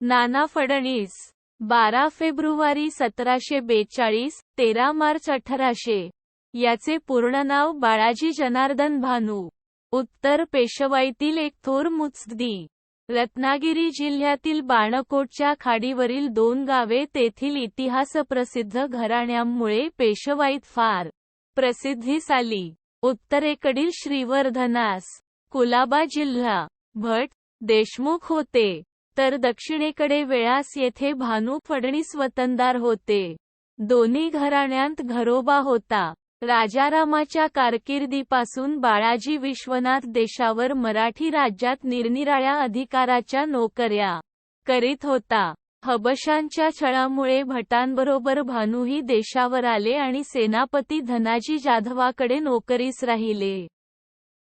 नाना फडणीस बारा फेब्रुवारी सतराशे बेचाळीस तेरा मार्च अठराशे. याचे पूर्ण नाव बाळाजी जनार्दन भानू. उत्तर पेशवाईतील एक थोर मुत्सदी रत्नागिरी जिल्ह्यातील बाणकोटच्या खाडीवरील दोन गावे तेथील इतिहासप्रसिद्ध घराण्यांमुळे पेशवाईत फार प्रसिद्धीस आली उत्तरेकडील श्रीवर्धनास कुलाबा जिल्हा भट देशमुख होते. तर दक्षिणेकडे वेळास येथे भानू फडणीस वतनदार होते. दोन्ही घराण्यांत घरोबा होता. राजारामाच्या कारकिर्दीपासून बाळाजी विश्वनाथ देशावर मराठी राज्यात निरनिराळ्या अधिकाराच्या नोकऱ्या करीत होता. हबशांच्या छळामुळे भटांबरोबर भानूही देशावर आले आणि सेनापती धनाजी जाधवाकडे नोकरीस राहिले.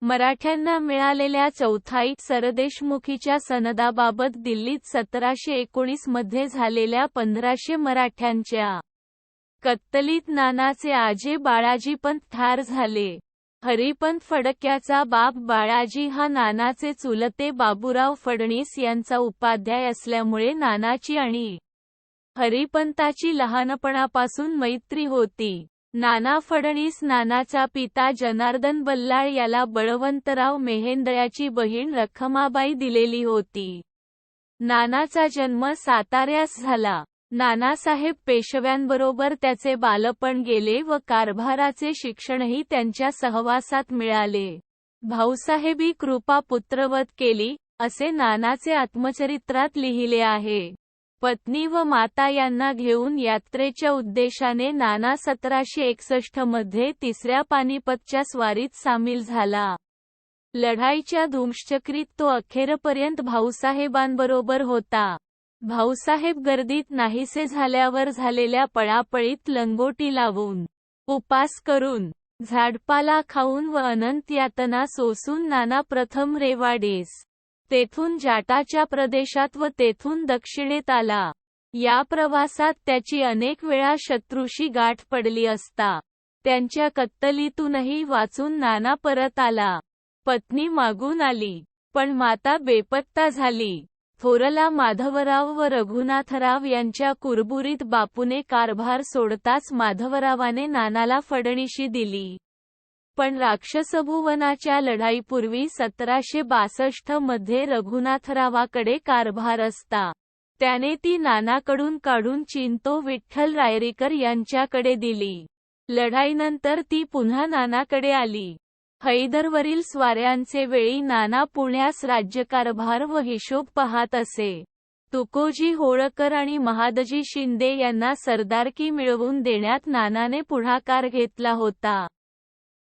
मराठ्यांना मिळालेल्या चौथाई सरदेशमुखीच्या सनदाबाबत दिल्लीत सतराशे एकोणीसमध्ये झालेल्या पंधराशे मराठ्यांच्या कत्तलीत नानाचे आजे बाळाजीपंत ठार झाले. हरिपंत फडक्याचा बाप बाळाजी हा नानाचे चुलते बाबूराव फडणीस यांचा उपाध्याय असल्यामुळे नानाची आणि हरिपंताची लहानपणापासून मैत्री होती. नाना फडणीस नानाचा पिता जनार्दन बल्लाळ याला बळवंतराव मेहेंदळ्याची बहीण रखमाबाई दिलेली होती. नानाचा जन्म साताऱ्यास झाला. नानासाहेब पेशव्यांबरोबर त्याचे बालपण गेले व कारभाराचे शिक्षणही त्यांच्या सहवासात मिळाले. भाऊसाहेबी कृपा पुत्रवत केली असे नानाचे आत्मचरित्रात लिहिले आहे. पत्नी व माता यांना घेऊन यात्रेच्या उद्देशाने नाना सतराशे एकसष्टमध्ये तिसऱ्या पानिपतच्या स्वारीत सामील झाला. लढाईच्या धुमश्चक्रीत तो अखेरपर्यंत भाऊसाहेबांबरोबर होता. भाऊसाहेब गर्दीत नाहीसे झाल्यावर झालेल्या पळापळीत लंगोटी लावून उपास करून झाडपाला खाऊन व अनंत यातना सोसून नाना प्रथम रेवाडेस तेथून जाटाच्या प्रदेशात व तेथून दक्षिणेत आला. या प्रवासात त्याची अनेक वेळा शत्रूशी गाठ पडली असता. त्यांच्या कत्तलीतूनही वाचून नाना परत आला. पत्नी मागून आली. पण माता बेपत्ता झाली. थोरला माधवराव व रघुनाथराव यांच्या कुरबुरीत बापूने कारभार सोडताच माधवरावाने नानाला फडणीशी दिली. पण राक्षसभुवनाच्या लढाईपूर्वी सतराशे बासष्टमध्ये रघुनाथरावाकडे कारभार असता. त्याने ती नानाकडून काढून चिंतो विठ्ठल रायरीकर यांच्याकडे दिली. लढाईनंतर ती पुन्हा नानाकडे आली. हैदरवरील स्वाऱ्यांचे वेळी नाना पुण्यास राज्यकारभार व हिशोब पाहत असे. तुकोजी होळकर आणि महादजी शिंदे यांना सरदारकी मिळवून देण्यात नानाने पुढाकार घेतला होता.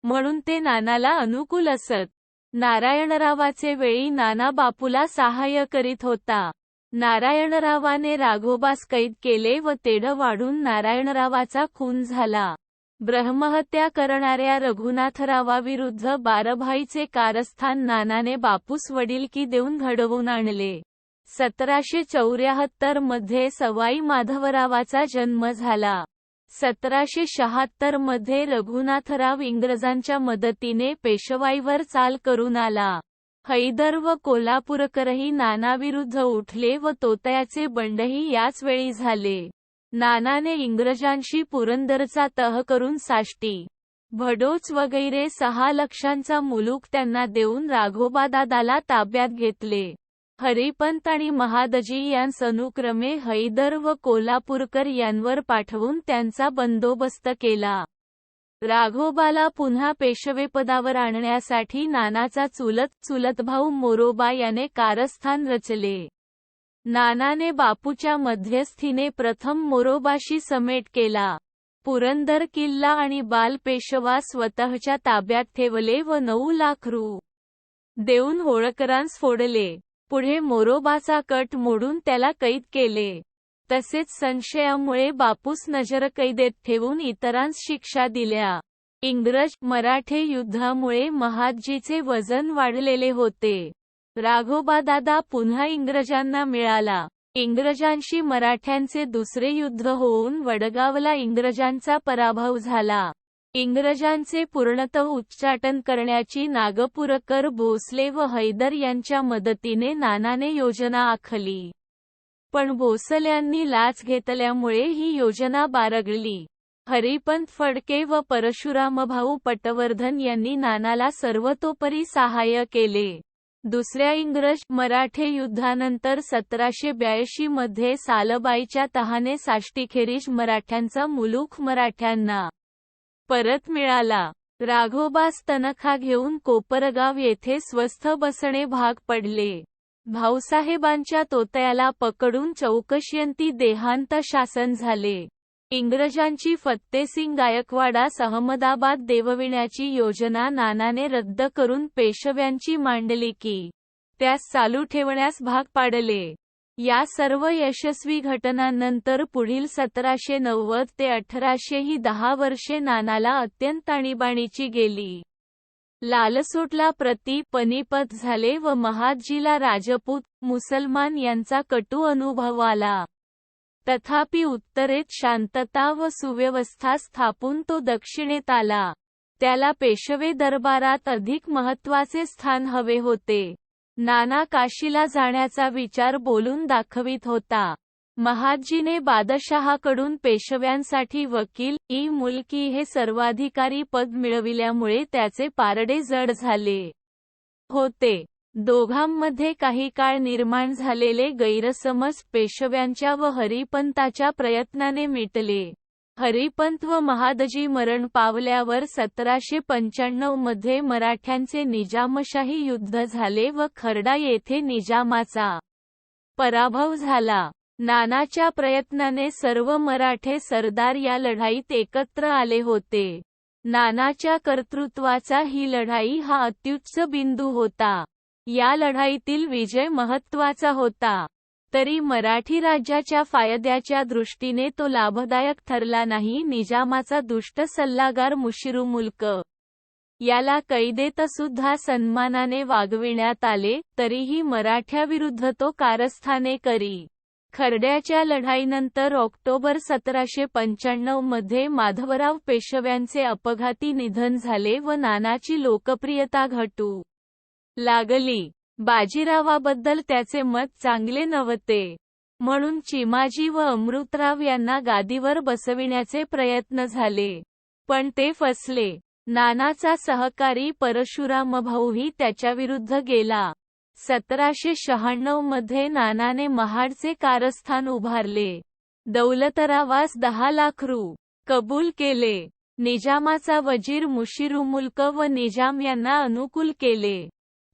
म्हणून ते नानाला अनुकूल असत. नारायणरावाचे वेळी नाना बापूला सहाय्य करीत होता. नारायणरावाने राघोबास कैद केले व तेढ वाढून नारायणरावाचा खून झाला. ब्रह्महत्या करणाऱ्या रघुनाथरावाविरुद्ध बारभाईचे कारस्थान नानाने बापूस वडीलकी देऊन घडवून आणले. सतराशे चौऱ्याहत्तरमध्ये सवाई माधवरावाचा जन्म झाला. सतराशे शहात्तरमध्ये रघुनाथराव इंग्रजांच्या मदतीने पेशवाईवर चाल करून आला. हैदर व कोल्हापूरकरही नानाविरुद्ध उठले व तोतयाचे बंडही याच वेळी झाले. नानाने इंग्रजांशी पुरंदरचा तह करून साष्टी. भडोच वगैरे सहा लक्षांचा मुलूक त्यांना देऊन राघोबादादाला ताब्यात घेतले. हरिपंत आणि महादजी यांस अनुक्रमे हैदर व कोल्हापूरकर यांवर पाठवून त्यांचा बंदोबस्त केला. राघोबाला पुन्हा पेशवेपदावर आणण्यासाठी नानाचा चुलत चुलतभाऊ मोरोबा याने कारस्थान रचले. नानाने बापूच्या मध्यस्थीने प्रथम मोरोबाशी समेट केला. पुरंदर किल्ला आणि बाल पेशवा स्वतःच्या ताब्यात ठेवले व नऊ लाख रु. देऊन होळकरांस फोडले. पुढे मोरोबाचा कट मोडून त्याला कैद केले. तसेच संशयामुळे बापूस नजरकैदेत ठेवून इतरांस शिक्षा दिल्या. इंग्रज मराठे युद्धामुळे महादजीचे वजन वाढलेले होते. राघोबादादा पुन्हा इंग्रजांना मिळाला. इंग्रजांशी मराठ्यांचे दुसरे युद्ध होऊन वडगावला इंग्रजांचा पराभव झाला. इंग्रजांचे पूर्णतः उच्चाटन करण्याची नागपूरकर भोसले व हैदर यांच्या मदतीने नानाने योजना आखली. पण भोसल्यांनी लाच घेतल्यामुळे ही योजना बारगली. हरिपंत फडके व परशुरामभाऊ पटवर्धन यांनी नानाला सर्वतोपरी सहाय्य केले. दुसऱ्या इंग्रज मराठे युद्धानंतर सतराशे ब्याऐंशी मध्ये सालबाईच्या तहाने साष्टीखेरीज मराठ्यांचा मुलूख मराठ्यांना परत मिळाला. राघोबास तनखा घेऊन कोपरगाव येथे स्वस्थ बसणे भाग पडले. भाऊसाहेबांच्या तोतयाला पकडून चौकशयंती देहांत शासन झाले. इंग्रजांची फत्तेसिंग गायकवाडास अहमदाबाद देवविण्याची योजना नानाने रद्द करून पेशव्यांची मांडली की त्यास चालू ठेवण्यास भाग पाडले. या सर्व यशस्वी घटनांनंतर पुढील सतराशे नव्वद ते अठराशे ही दहा वर्षे नानाला अत्यंत आणीबाणीची गेली. लालसोटला प्रति पनिपत झाले व महादजीला राजपूत मुसलमान यांचा कटू अनुभव आला. तथापि उत्तरेत शांतता व सुव्यवस्था स्थापून तो दक्षिणेत आला. त्याला पेशवे दरबारात अधिक महत्त्वाचे स्थान हवे होते. नाना काशीला जाण्याचा विचार बोलून दाखवित होता. महादजीने बादशहाकडून पेशव्यांसाठी वकील ई मुलकी हे सर्वाधिकारी पद मिळविल्यामुळे त्याचे पारडे जड झाले होते. दोघांमध्ये काही काळ निर्माण झालेले गैरसमज पेशव्यांच्या व हरिपंताच्या प्रयत्नाने मिटले. हरिपंत व महादजी मरण पावल्यावर सतराशे पंच्याण्णवमध्ये मराठ्यांचे निजामशाही युद्ध झाले व खर्डा येथे निजामाचा पराभव झाला. नानाच्या प्रयत्नाने सर्व मराठे सरदार या लढाईत एकत्र आले होते. नानाच्या कर्तृत्वाचा ही लढाई हा अत्युच्च बिंदू होता. या लढाईतील विजय महत्त्वाचा होता. तरी मराठी राज्याच्या फायद्याच्या दृष्टीने तो लाभदायक ठरला नाही. निजामाचा दुष्ट सल्लागार मुशिरू मुल्क. याला कैदेत सुद्धा सन्मानाने वागविण्यात आले तरीही मराठ्याविरुद्ध तो कारस्थाने करी. खरड्याच्या लढाईनंतर ऑक्टोबर सतराशे पंच्याण्णवमध्ये माधवराव पेशव्यांचे अपघाती निधन झाले व नानाची लोकप्रियता घटू लागली. बाजीरावाबद्दल त्याचे मत चांगले नव्हते. म्हणून चिमाजी व अमृतराव यांना गादीवर बसविण्याचे प्रयत्न झाले. पण ते फसले. नानाचा सहकारी परशुराम भाऊही त्याच्याविरुद्ध गेला. सतराशे शहाण्णवमध्ये नानाने महाडचे कारस्थान उभारले. दौलतरावास दहा लाख रु. कबूल केले. निजामाचा वजीर मुशिरुमुल्क व निजाम यांना अनुकूल केले.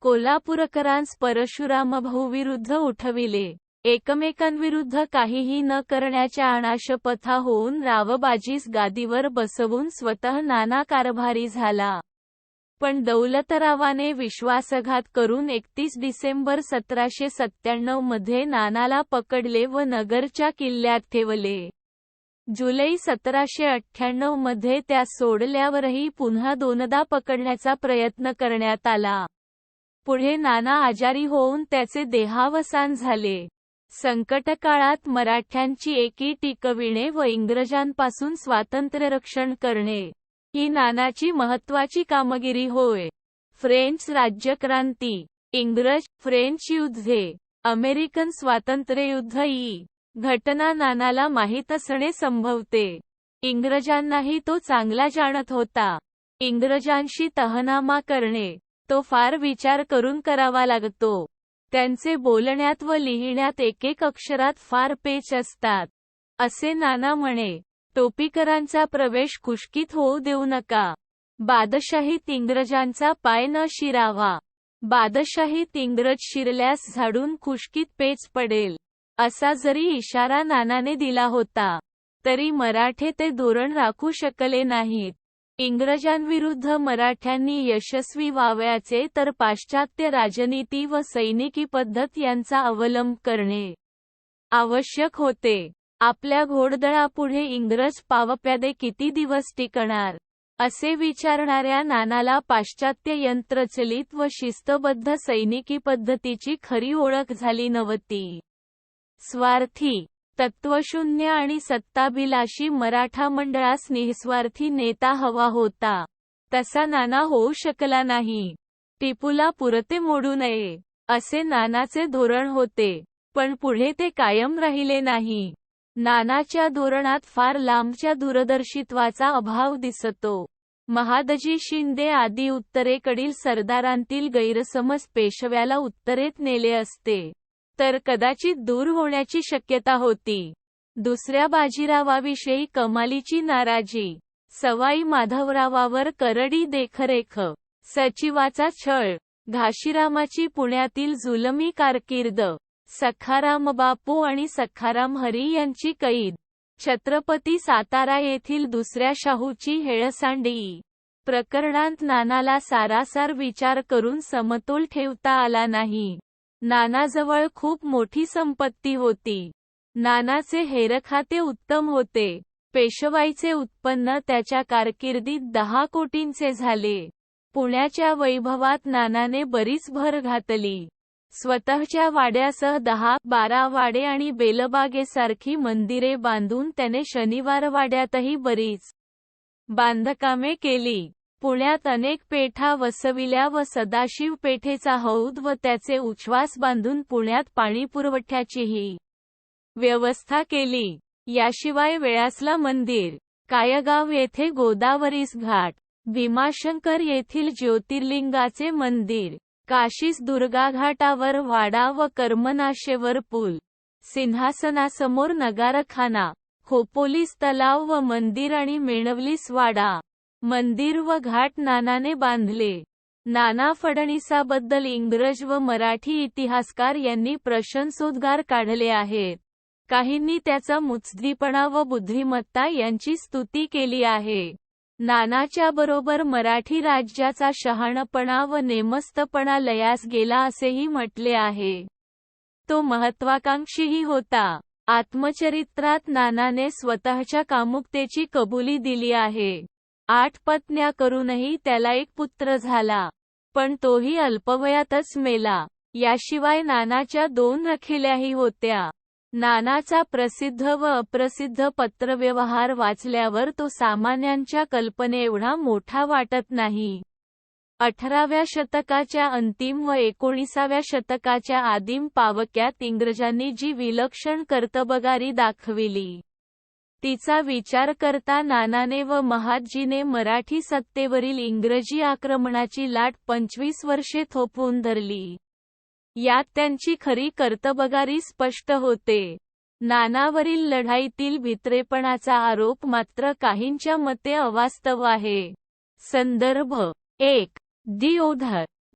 कोल्हापूरकरांस परशुरामभाऊविरुद्ध उठविले. एकमेकांविरुद्ध काहीही न करण्याच्या अनाशपथा होऊन रावबाजीस गादीवर बसवून स्वतः नाना कारभारी झाला. पण दौलतरावाने विश्वासघात करून एकतीस डिसेंबर सतराशे सत्त्याण्णवमध्ये नानाला पकडले व नगरच्या किल्ल्यात ठेवले. जुलै सतराशे अठ्ठ्याण्णवमध्ये त्या सोडल्यावरही पुन्हा दोनदा पकडण्याचा प्रयत्न करण्यात आला. पुढे नाना आजारी होऊन त्याचे देहावसान झाले. संकटकाळात मराठ्यांची एकी टिकविणे व इंग्रजांपासून स्वातंत्र्यरक्षण करणे. ही नानाची महत्वाची कामगिरी होय. फ्रेंच राज्यक्रांती. इंग्रज फ्रेंच युद्धे अमेरिकन स्वातंत्र्ययुद्ध ई घटना नानाला माहीत असणे संभवते. इंग्रजांनाही तो चांगला जाणत होता. इंग्रजांशी तहनामा करणे. तो फार विचार करून करावा लागतो. त्यांचे बोलण्यात व लिहिण्यात एकेक अक्षरात फार पेच असतात. असे नाना म्हणे टोपीकरांचा प्रवेश कुशकीत होऊ देऊ नका. बादशाहीत इंग्रजांचा पाय न शिरावा. बादशाहीत इंग्रज शिरल्यास झाडून खुशकीत पेच पडेल. असा जरी इशारा नानाने दिला होता तरी मराठे ते धोरण राखू शकले नाहीत. इंग्रजांविरुद्ध मराठ्यांनी यशस्वी व्हावयाचे तर पाश्चात्य राजनीती व सैनिकी पद्धत यांचा अवलंब करणे आवश्यक होते. आपल्या घोडदळापुढे इंग्रज पावप्यादे किती दिवस टिकणार? असे विचारणाऱ्या नानाला पाश्चात्य यंत्रचलित व शिस्तबद्ध सैनिकी पद्धतीची खरी ओळख झाली नव्हती. स्वार्थी तत्वशून्य आणि सत्ताभिलाषी मराठा मंडळास निस्वार्थी नेता हवा होता. तसा नाना होऊ शकला नाही. टिपूला पुरते मोडू नये असे नानाचे धोरण होते पण पुढे ते कायम राहिले नाही. नानाच्या धोरणात फार लांबच्या दूरदर्शित्वाचा अभाव दिसतो. महादजी शिंदे आदी उत्तरेकडील सरदारांतील गैरसमज पेशव्याला उत्तरेत नेले असते. तर कदाचित दूर होण्याची शक्यता होती. दुसऱ्या बाजीरावाविषयी कमालीची नाराजी. सवाई माधवरावावर करडी देखरेख. सचिवाचा छळ. घाशीरामाची पुण्यातील जुलमी कारकीर्द. सखाराम बापू आणि सखाराम हरी यांची कैद. छत्रपती सातारा येथील दुसऱ्या शाहूची हेळसांडी. प्रकरणांत नानाला सारासार विचार करून समतोल ठेवता आला नाही. नानाजवळ खूप मोठी संपत्ती होती. नानाचे हेरखाते उत्तम होते. पेशवाईचे उत्पन्न त्याच्या कारकिर्दीत दहा कोटींचे झाले. पुण्याच्या वैभवात नानाने बरीच भर घातली. स्वतःच्या वाड्यासह दहा बारा वाडे आणि बेलबागेसारखी मंदिरे बांधून त्याने शनिवार वाड्यातही बरीच बांधकामे केली. पुण्यात अनेक पेठा वसविल्या व सदाशिव पेठेचा हौद व त्याचे उच्छ्वास बांधून पुण्यात पाणी पुरवठ्याचीही व्यवस्था केली. याशिवाय वेळासला मंदिर कायगाव येथे गोदावरीस घाट भीमाशंकर येथील ज्योतिर्लिंगाचे मंदिर काशीस दुर्गा घाटावर वाडा व कर्मनाशेवर पूल सिंहासनासमोर नगारखाना खोपोलीस तलाव व मंदिर आणि मेणवलीस वाडा. मंदिर व घाट नानाने बांधले. नाना फडणीसाबद्दल इंग्रज व मराठी इतिहासकार यांनी प्रशंसोद्गार काढले आहेत. काहींनी त्याचा मुत्सदीपणा व बुद्धिमत्ता यांची स्तुती केली आहे. नानाच्या बरोबर मराठी राज्याचा शहाणपणा व नेमस्तपणा लयास गेला असेही म्हटले आहे. तो महत्वाकांक्षीही होता. आत्मचरित्रात नानाने स्वतःच्या कामुकतेची कबुली दिली आहे. आठ पत्न्या करूनही त्याला एक पुत्र झाला. पण तोही अल्पवयातच मेला. याशिवाय नानाच्या दोन रखिल्याही होत्या. नानाचा प्रसिद्ध व अप्रसिद्ध पत्रव्यवहार वाचल्यावर तो सामान्यांच्या कल्पनेएवढा मोठा वाटत नाही. अठराव्या शतकाच्या अंतिम व एकोणीसाव्या शतकाच्या आदिम पावक्यात इंग्रजांनी जी विलक्षण कर्तबगारी दाखविली. तिचा विचार करता नानाने व महादजीने मराठी सत्तेवरील इंग्रजी आक्रमणाची लाट पंचवीस वर्षे थोपवून धरली. यात त्यांची खरी कर्तबगारी स्पष्ट होते. नानावरील लढाईतील भित्रेपणाचा आरोप मात्र काहींच्या मते अवास्तव आहे. संदर्भ एक. दिओधर